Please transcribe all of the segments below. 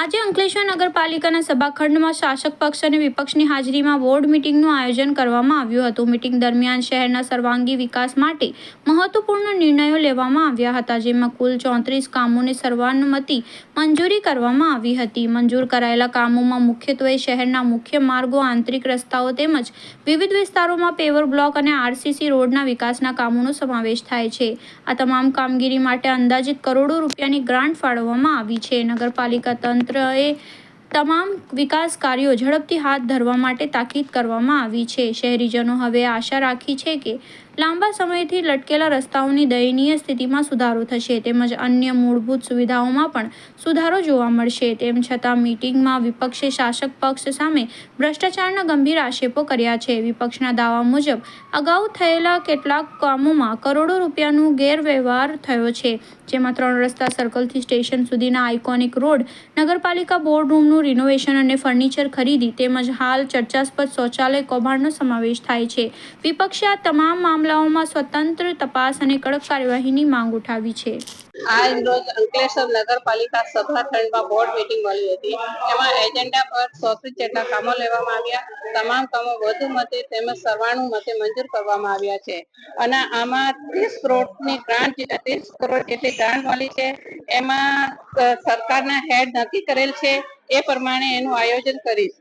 આજે અંકલેશ્વર નગરપાલિકાના સભાખંડમાં શાસક પક્ષ અને વિપક્ષની હાજરીમાં બોર્ડ મિટિંગનું આયોજન કરવામાં આવ્યું હતું. મિટિંગ દરમિયાન શહેરના સર્વાંગી વિકાસ માટે મહત્વપૂર્ણ નિર્ણયો લેવામાં આવ્યા હતા, જેમાં કુલ ચોત્રીસ કામોને સર્વાનુમતિ મંજૂરી કરવામાં આવી હતી. મંજૂર કરાયેલા કામોમાં મુખ્યત્વે શહેરના મુખ્ય માર્ગો, આંતરિક રસ્તાઓ તેમજ વિવિધ વિસ્તારોમાં પેવર બ્લોક અને આરસીસી રોડના વિકાસના કામોનો સમાવેશ થાય છે. આ તમામ કામગીરી માટે અંદાજિત કરોડો રૂપિયાની ગ્રાન્ટ ફાળવવામાં આવી છે. નગરપાલિકા તંત્રએ તમામ વિકાસ કાર્યો ઝડપથી હાથ ધરવા માટે તાકીદ કરવામાં આવી છે. શહેરીજનો હવે આશા રાખી છે કે લાંબા સમયથી લટકેલા રસ્તાઓની દયનીય સ્થિતિમાં સુધારો થશે. તેમજ અન્ય મૂળભૂત સુવિધાઓમાં પણ સુધારો જોવા મળશે. તેમ છતાં મીટિંગમાં વિપક્ષે શાસક પક્ષ સામે ભ્રષ્ટાચારના ગંભીર આક્ષેપો કર્યા છે. વિપક્ષના દાવા મુજબ, અગાઉ થયેલા કેટલાક કામોમાં કરોડો રૂપિયાનું ગેરવ્યવહાર થયો છે. જેમાં ત્રણ રસ્તા સર્કલથી સ્ટેશન સુધીના આઇકોનિક રોડ, નગરપાલિકા બોર્ડ રૂમનું રિનોવેશન અને ફર્નિચર ખરીદી તેમજ હાલ ચર્ચાસ્પદ શૌચાલય કૌભાંડનો સમાવેશ થાય છે. વિપક્ષે આ તમામ મામલાઓમાં સ્વતંત્ર તપાસ અને કડક કાર્યવાહીની માંગ ઉઠાવી છે. આજ રોજ અંકલેશ્વર નગરપાલિકા સભાખંડમાં બોર્ડ મીટિંગ મળી હતી. એમાં એજન્ડા પર ચોત્રીસ જેટલા કામો લેવામાં આવ્યા, તમામ કામો વધુ મતે તેમજ સર્વાણુ મતે મંજૂર કરવામાં આવ્યા છે. અને આમાં ત્રીસ કરોડની ગ્રાન્ટ ત્રીસ કરોડ જેટલી ગ્રાન્ટ મળી છે, એમાં સરકારના હેડ નક્કી કરેલ છે, એ પ્રમાણે એનું આયોજન કરીશ.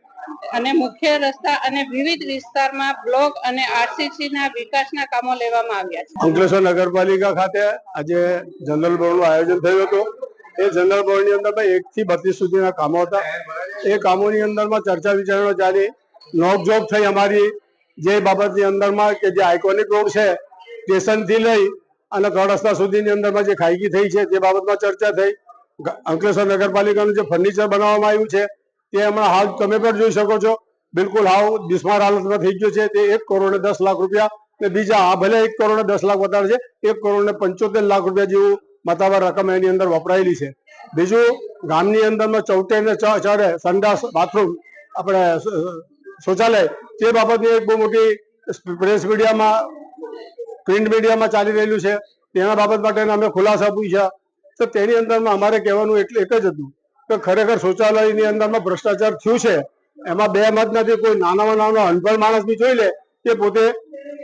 અને મુખ્ય રસ્તા અને વિવિધ વિસ્તારમાં બ્લોક અને આરસીસી ના વિકાસના કામો લેવામાં આવ્યા છે. અંકલેશ્વર નગરપાલિકા ખાતે આજે જનરલ બોર્ડનું આયોજન થયું હતું. એ જનરલ બોર્ડની અંદર ભાઈ એક થી બત્રીસ સુધીના કામો હતા. એ કામોની અંદરમાં ચર્ચા વિચારણા ચાલી નોકઝોક થઈ અમારી જે બાબતની અંદરમાં કે જે આઇકોનિક રોડ છે સ્ટેશનથી લઈ અને ત્રણ રસ્તા સુધીની અંદરમાં જે ખાઈગી થઈ છે તે બાબતમાં ચર્ચા થઈ. અંકલેશ્વર નગરપાલિકાનું જે ફર્નિચર બનાવવામાં આવ્યું છે તે હમણાં હાલ તમે પણ જોઈ શકો છો. બિલકુલ હાવ બિસ્માર હાલતમાં થઈ ગયું છે. તે એક કરોડ દસ લાખ રૂપિયા ને બીજા આ ભલે એક કરોડ દસ લાખ વધારે છે, એક કરોડ પંચોતેર લાખ રૂપિયા જેવું માતાવાર રકમ એની અંદર વપરાયેલી છે. બીજું, ગામની અંદરમાં ચૌટે ને ચડે સંડાસ બાથરૂમ આપણે શૌચાલય, તે બાબતની એક બહુ મોટી પ્રેસ મીડિયામાં, પ્રિન્ટ મીડિયામાં ચાલી રહેલું છે. તેના બાબત માટે અમે ખુલાસા પૂછ્યા. તો તેની અંદરમાં અમારે કહેવાનું એટલે એક જ હતું કે ખરેખર શૌચાલયની અંદરમાં ભ્રષ્ટાચાર થયું છે, એમાં બે મત નથી, કોઈ નાનામાં નાનો અનપણ માણસ બી જોઈ લે, તે પોતે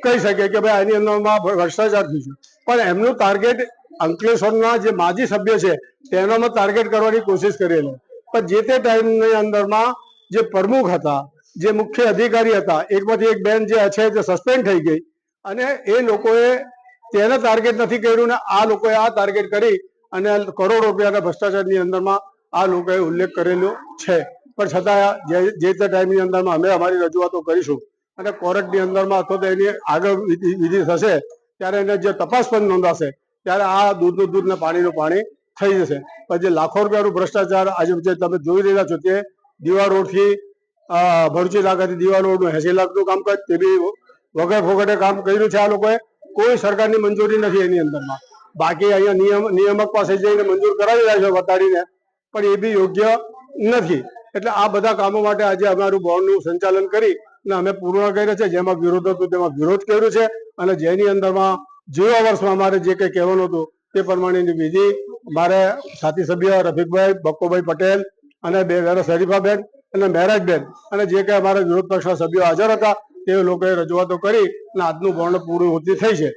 કહી શકે કે ભાઈ આની અંદરમાં ભ્રષ્ટાચાર થયું છે. પણ એમનું ટાર્ગેટ અંકલેશ્વરના જે માજી સભ્ય છે તેનામાં ટાર્ગેટ કરવાની કોશિશ કરેલી. પણ જે તે ટાઈમની અંદરમાં જે પ્રમુખ હતા, જે મુખ્ય અધિકારી હતા, એકમાંથી એક બેન જે છે તે સસ્પેન્ડ થઈ ગઈ. અને એ લોકોએ તેને ટાર્ગેટ નથી કર્યું ને આ લોકોએ આ ટાર્ગેટ કરી અને કરોડો રૂપિયાના ભ્રષ્ટાચારની અંદરમાં આ લોકોએ ઉલ્લેખ કરેલો છે. પણ છતાં જે જે તે ટાઈમની અંદરમાં અમે અમારી રજૂઆતો કરીશું અને કોર્ટની અંદરમાં અથવા તો એની આગળ વિધિ થશે, ત્યારે એને જે તપાસ પણ નોંધાશે, ત્યારે આ દૂધનું દૂધ ને પાણીનું પાણી થઈ જશે. પણ જે લાખો રૂપિયાનું ભ્રષ્ટાચાર આજે જે તમે જોઈ રહ્યા છો તે દીવા રોડથી ભરૂચી નાકાથી દીવા રોડનું એસી લાખનું કામકાજ તે બી વગર ફોગટે કામ કર્યું છે આ લોકોએ. કોઈ સરકારની મંજૂરી નથી એની અંદરમાં. બાકી અહીંયા નિયમ, નિયામક પાસે જઈને મંજૂર કરાવી રહ્યા છે વતાડીને પણ એ બી યોગ્ય નથી. એટલે આ બધા કામો માટે આજે અમારું બોર્ડનું સંચાલન કરી અને અમે પૂર્ણ કર્યા છે. જેમાં વિરોધ હતો તેમાં વિરોધ કર્યો છે. અને જેની અંદરમાં જેવા વર્ષમાં અમારે જે કંઈ કહેવાનું હતું તે પ્રમાણેની વિધિ મારે સાથી સભ્ય રફીકભાઈ, બક્કોભાઈ પટેલ અને બે વેરા શરીફાબેન અને મહેરાજબેન અને જે કંઈ અમારા વિરોધ પક્ષના સભ્યો હાજર હતા, તે લોકોએ રજૂઆતો કરી અને આજનું બોર્ડ પૂરું હોતી થઈ છે.